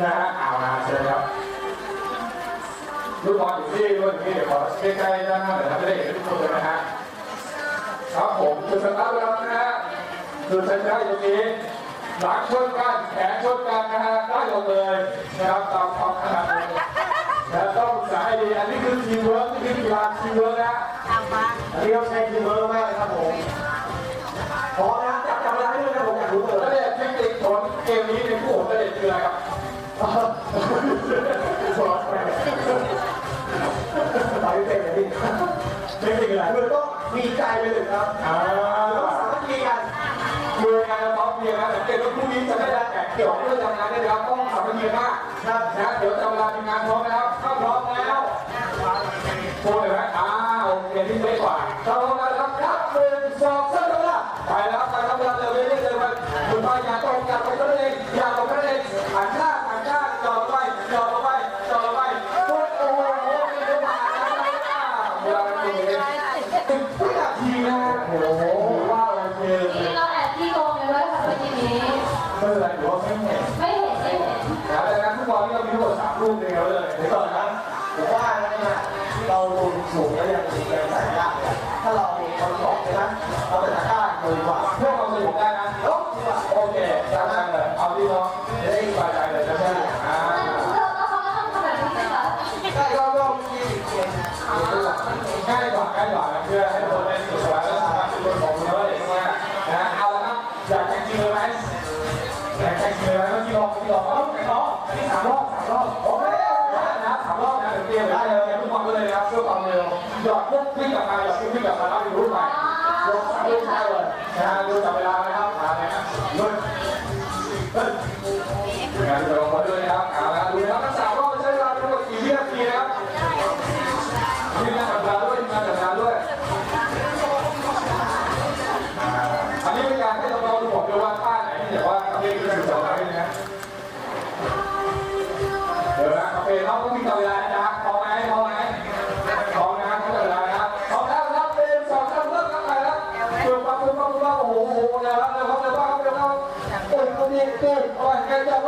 นะฮะเอาวนะเชิญครับลูกบอลอยู่ที่รุ่นนี้เดี๋ยวขอใกล้ๆด้านหน้าเดี๋ยวเราจะได้เห็นทุกคนเลยนะฮะครับผมจุดสตาร์ทแล้วนะฮะจุดชัยชนะอยู่ตรงนี้หลังชนกันแขนชนกันนะฮะได้ลงเลยนะครับตามความถนัดเลยนะต้องศึกษาให้ดีอันนี้คือทีมเวิร์กนี่คือกีฬาทีมเวิร์กนะอันนี้เราใช้ทีมเวิร์กมากเลยครับผมพร้อนะจับจับเวลาให้ด้วยนะผมอยากรู้เลแล้วยเนี่ยเทคนิคของเกมนี้ในผู้ผมจะเด็ดคืออะไรครับ มือต้องมีใจไปเลยครับอ่าต้องสามัคคีกันดูงานเราเพียงนะสังเกตว่าพรุ่งนี้จะไม่ได้แตกเกี่ยวเพื่องทำงานได้แล้วต้องสามัคคีมากนะนะเดี๋ยวจะเวลาทำงานพร้อมแล้วถ้าพร้อมแล้วโชว์เลยไหมอ่าโอเคที่เล็กกว่าถ้าพร้อมแล้วครับนับหนึ่งสองสาม ว่าโอเคนี่เราแอบที่โกงกันด้วยค่ะเมื่อกี้นี้ไม่เป็นไรถือว่าไม่เห็นไม่เห็นไม่เห็นนะดังนั้นทุกบอลที่เรามีทั้งหมดสามลูกเองเลยเดี๋ยวก่อนนะผมว่านะเนี่ยเราลงสูงแล้วยังยังใส่ยากเลยถ้าเราเราหลอกใช่ไหมเราเป็นตะกร้าเลยกว่าพวกเราสนุกได้นะโอเคจัดการเลยเอาที่น้องจะได้สบายใจเลยนะใช่ไหมอ่าเราเราเขาก็ทำขนาดนี้ค่ะได้ก็ก็มีเกณฑ์ง่ายกว่าง่ายกว่าเพื่อให้คนได้สนุกสบาย แข่งจริงเลยไหมเมื่อกี้ลองเมื่อกี้ลองเอ้าแข่รอบนี่สามรอบสามรอบโอเคนะสามรอบนะเดี๋ยวเตรียมได้เลยทุกคนเลยนะครับเพื่อความเร็วหยอดปุ๊บวิ่งกลับมาหยอดปุ๊บวิ่งกลับมาแล้วมีรูปใหม่ยกสามลูกได้เลยนะฮะดูจับเวลานะครับมาเลยนะลุยเฮ้ยงานดูลงมาด้วยนะครับเอาละดูนะครับสามรอบใช้เวลาทั้งหมดกี่วินาทีนะครับทีมงานจับเวลาด้วยทีมงานจับเวลาด้วยอันนี้เป็นการให้เราดูผมด้วยว่าท่าไหนที่แบบว่า โอ้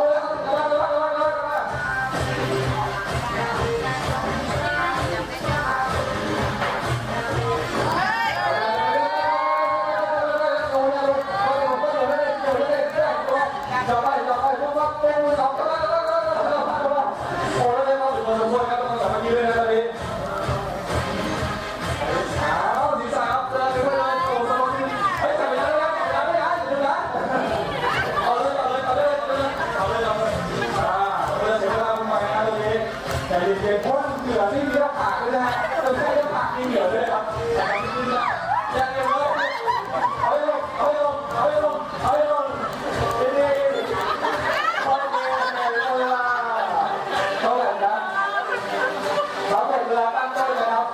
ยพ่นเหนือที่เลี้ยวปากเลยนะะไม่ใช่เลี้ยวากที่เหนือด้วยครับแต่มันะยังยัเอาให้งเอาให้งเอาให้ลงเอาให้ลงนี่นี่อเมเมย์เวลาเท่าไหร่นะสำเร็จเวลาตั้งต้นนะครับ